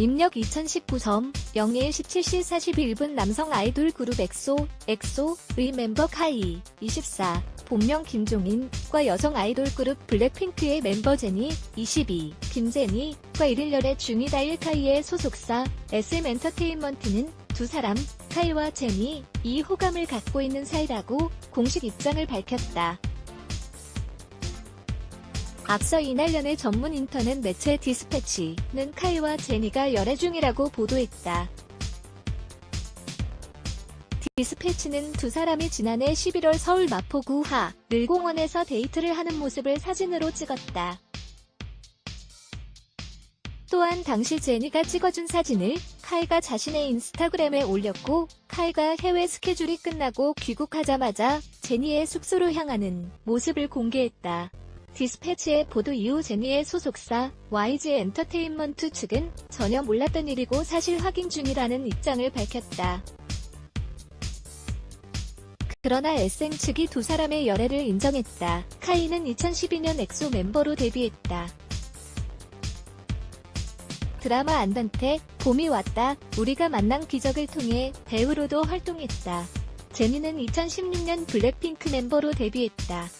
입력 2019점 01 17시 41분 남성 아이돌 그룹 엑소, 엑소의 멤버 카이 24 본명 김종인과 여성 아이돌 그룹 블랙핑크의 멤버 제니 22 김제니과 1일 열애 중이다일 카이의 소속사 SM 엔터테인먼트는 두 사람 카이와 제니 이 호감을 갖고 있는 사이라고 공식 입장을 밝혔다. 앞서 이날 연애 전문 인터넷 매체 디스패치는 카이와 제니가 열애 중이라고 보도했다. 디스패치는 두 사람이 지난해 11월 서울 마포구 하 늘공원에서 데이트를 하는 모습을 사진으로 찍었다. 또한 당시 제니가 찍어준 사진을 카이가 자신의 인스타그램에 올렸고 카이가 해외 스케줄이 끝나고 귀국하자마자 제니의 숙소로 향하는 모습을 공개했다. 디스패치의 보도 이후 제니의 소속사 YG 엔터테인먼트 측은 전혀 몰랐던 일이고 사실 확인 중이라는 입장을 밝혔다. 그러나 SM 측이 두 사람의 열애를 인정했다. 카이는 2012년 엑소 멤버로 데뷔했다. 드라마 안단테, 봄이 왔다, 우리가 만난 기적을 통해 배우로도 활동했다. 제니는 2016년 블랙핑크 멤버로 데뷔했다.